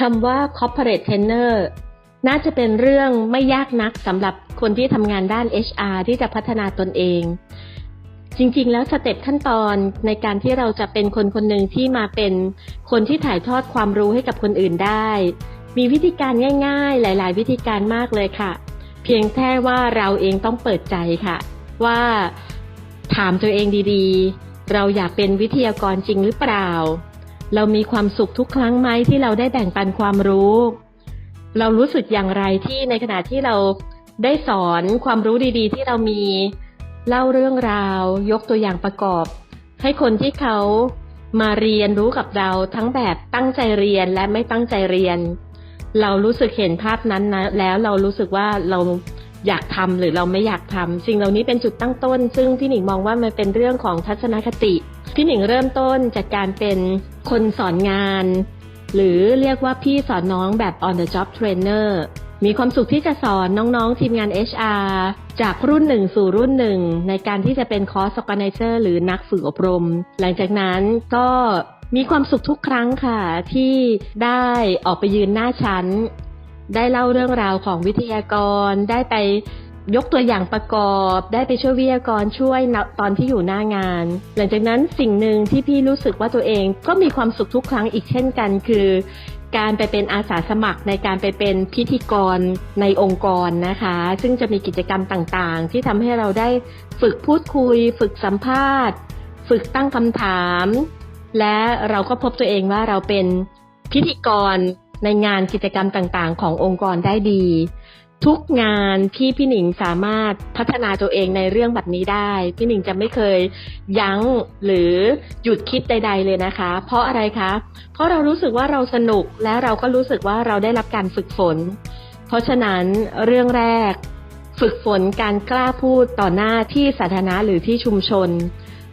คำว่า corporate trainer น่าจะเป็นเรื่องไม่ยากนักสำหรับคนที่ทำงานด้าน HR ที่จะพัฒนาตนเอง จริง ๆ แล้วสเต็ปขั้นตอนในการที่เราจะเป็นคนคนหนึ่งที่มาเป็นคนที่ถ่ายทอดความรู้ให้กับคนอื่นได้ มีวิธีการง่าย ๆ หลาย ๆ วิธีการมากเลยค่ะ เพียงแค่ว่าเราเองต้องเปิดใจค่ะ ว่าถามตัวเองดีๆ เราอยากเป็นวิทยากรจริงหรือเปล่า เรามีความสุขทุกครั้งไหมที่เราได้แบ่งปันความรู้ เรารู้สึกอย่างไรที่ในขณะที่เราได้สอนความรู้ดีๆ ที่เรามีเล่าเรื่องราว ยกตัวอย่างประกอบ ให้คนที่เขามาเรียนรู้กับเราทั้งแบบตั้งใจเรียนและไม่ตั้งใจเรียน เรารู้สึกเห็นภาพนั้นนะแล้วเรารู้สึกว่าเราอยากทำหรือเราไม่อยากทำสิ่งเหล่านี้เป็นจุดตั้งต้น ซึ่งพี่หนิงมองว่ามันเป็นเรื่องของทัศนคติ พี่หนิงเริ่มต้นจากการเป็นคนสอนงาน หรือเรียกว่าพี่สอนน้องแบบ on the job trainer มีความสุขที่จะสอนน้องๆ ทีมงาน HR จากรุ่นหนึ่งสู่รุ่นหนึ่งในการที่จะเป็นคอร์ส organizer หรือนักฝึกอบรม หลังจากนั้นก็มีความสุขทุกครั้งค่ะ ที่ได้ออกไปยืนหน้าชั้น ได้เล่าเรื่องราวของวิทยากร ได้ไป ยกตัวอย่างประกอบได้ไปช่วยวิทยากรช่วยตอนที่อยู่หน้างาน หลังจากนั้นสิ่งหนึ่งที่พี่รู้สึกว่าตัวเองก็มีความสุขทุกครั้งอีกเช่นกัน คือ การไปเป็นอาสาสมัครในการไปเป็นพิธีกรในองค์กรนะคะ ซึ่งจะมีกิจกรรมต่างๆ ที่ทำให้เราได้ฝึกพูดคุย ฝึกสัมภาษณ์ ฝึกตั้งคำถาม และเราก็พบตัวเองว่าเราเป็นพิธีกรในงานกิจกรรมต่างๆ ขององค์กรได้ดี ทุกงานที่พี่หนิงสามารถพัฒนาตัวเองในเรื่องแบบนี้ได้ พี่หนิงจะไม่เคยยั้งหรือหยุดคิดใด ๆ เลยนะคะ เพราะอะไรคะ เพราะเรารู้สึกว่าเราสนุกและเราก็รู้สึกว่าเราได้รับการฝึกฝน เพราะฉะนั้นเรื่องแรก ฝึกฝนการกล้าพูดต่อหน้าที่สาธารณะหรือที่ชุมชน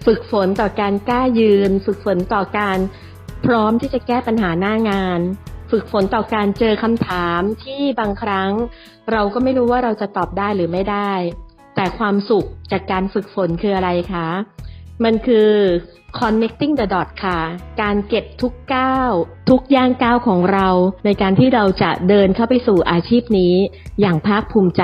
ฝึกฝนต่อการกล้ายืน ฝึกฝนต่อการพร้อมที่จะแก้ปัญหาหน้างาน ฝึกฝนต่อการเจอคำถามที่บางครั้ง เราก็ไม่รู้ว่าเราจะตอบได้หรือไม่ได้ แต่ความสุขจากการฝึกฝนคืออะไรคะ มันคือ connecting the dot ค่ะ การเก็บทุกก้าว ทุกย่างก้าวของเรา ในการที่เราจะเดินเข้าไปสู่อาชีพนี้อย่างภาคภูมิใจ